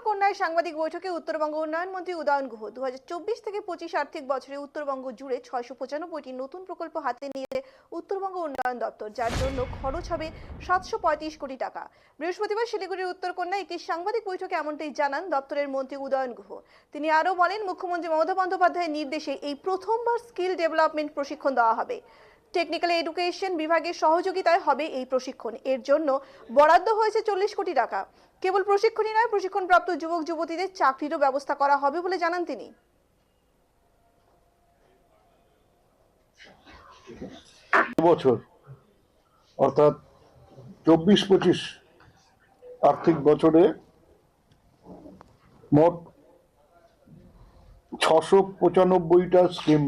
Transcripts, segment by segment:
উত্তরকন্যায় সাংবাদিক বৈঠকে উত্তরবঙ্গ উন্নয়ন মন্ত্রী উদয়ন গুহ। দু হাজার চব্বিশ থেকে পঁচিশ আর্থিক বছরে উত্তরবঙ্গ জুড়ে ছয়শো পঁচানব্বইটি নতুন প্রকল্প হাতে নিয়ে উত্তরবঙ্গ উন্নয়ন দপ্তর, যার জন্য খরচ হবে সাতশো পঁয়ত্রিশ কোটি টাকা। বৃহস্পতিবার শিলিগুড়ির উত্তরকন্যায় একটি সাংবাদিক বৈঠকে এমনটাই জানান দপ্তরের মন্ত্রী উদয়ন গুহ। তিনি আরও বলেন, মুখ্যমন্ত্রী মমতা বন্দ্যোপাধ্যায়ের নির্দেশে এই প্রথমবার স্কিল ডেভেলপমেন্ট প্রশিক্ষণ দেওয়া হবে। টেকনিক্যাল এডুকেশন বিভাগের সহযোগিতায় হবে এই প্রশিক্ষণ। এর জন্য বরাদ্দ হয়েছে চল্লিশ কোটি টাকা। কেবল প্রশিক্ষণই নয়, প্রশিক্ষণপ্রাপ্ত যুবক, যুবতীদের চাকরিরও ব্যবস্থা করা হবে বলে জানান তিনি। বছর, অর্থাৎ চব্বিশ পঁচিশ আর্থিক বছরে মোট ছশো পঁচানব্বইটা স্কিম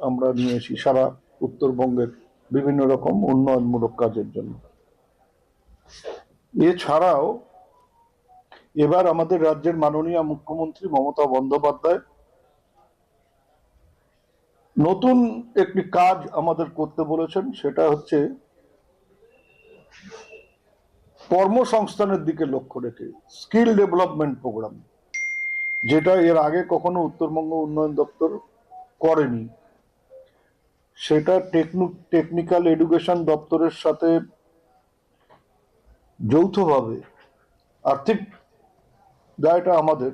আমরা নিয়েছি সারা উত্তরবঙ্গের বিভিন্ন রকম উন্নয়নমূলক কাজের জন্য। এছাড়াও এবার আমাদের রাজ্যের মাননীয় মুখ্যমন্ত্রী মমতা বন্দ্যোপাধ্যায় নতুন একটি কাজ আমাদের করতে বলেছেন, সেটা হচ্ছে কর্মসংস্থানের দিকে লক্ষ্য রেখে স্কিল ডেভেলপমেন্ট প্রোগ্রাম, যেটা এর আগে কখনো উত্তরবঙ্গ উন্নয়ন দপ্তর করেনি। সেটা টেকনিক্যাল এডুকেশন দপ্তরের সাথে যৌথভাবে, আর্থিক দায়টা আমাদের।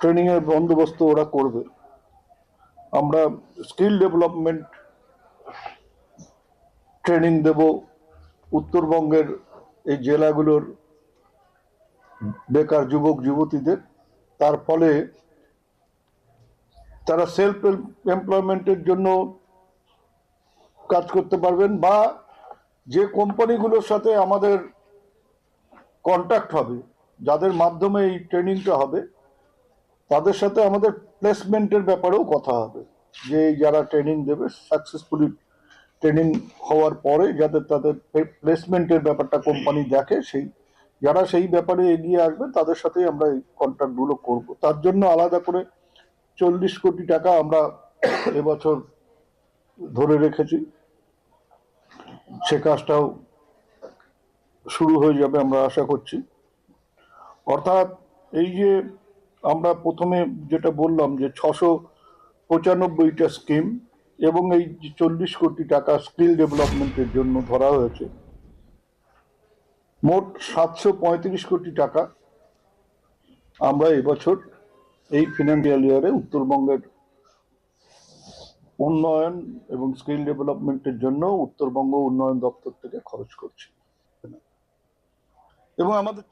ট্রেনিং এর বন্দোবস্ত ওরা করবে। আমরা স্কিল ডেভেলপমেন্ট ট্রেনিং দেব উত্তরবঙ্গের এই জেলাগুলোর বেকার যুবক, যুবতীদের। তার ফলে তারা সেলফ এমপ্লয়মেন্টের জন্য কাজ করতে পারবেন বা যে কোম্পানিগুলোর সাথে আমাদের কন্ট্যাক্ট হবে, যাদের মাধ্যমে এই ট্রেনিংটা হবে, তাদের সাথে আমাদের প্লেসমেন্টের ব্যাপারেও কথা হবে। যে যারা ট্রেনিং দেবে সাকসেসফুলি ট্রেনিং হওয়ার পরে যাতে তাদের প্লেসমেন্টের ব্যাপারটা কোম্পানি দেখে, সেই যারা সেই ব্যাপারে এগিয়ে আসবে, তাদের সাথেই আমরা এই কন্ট্রাক্টগুলো করব। তার জন্য আলাদা করে চল্লিশ কোটি টাকা আমরা এবছর ধরে রেখেছি। সে কাজটাও শুরু হয়ে যাবে আমরা আশা করছি। অর্থাৎ এই যে আমরা প্রথমে যেটা বললাম যে ছশো পঁচানব্বইটা স্কিম এবং এই যে চল্লিশ কোটি টাকা স্কিল ডেভেলপমেন্টের জন্য ধরা হয়েছে, মোট সাতশো পঁয়ত্রিশ কোটি টাকা আমরা এবছর এই ফিনান্সিয়াল ইয়ারে উত্তরবঙ্গের উন্নয়ন এবং স্কিল ডেভেলপমেন্টের জন্য উত্তরবঙ্গ উন্নয়ন দপ্তর থেকে খরচ করছে। এবং আমাদের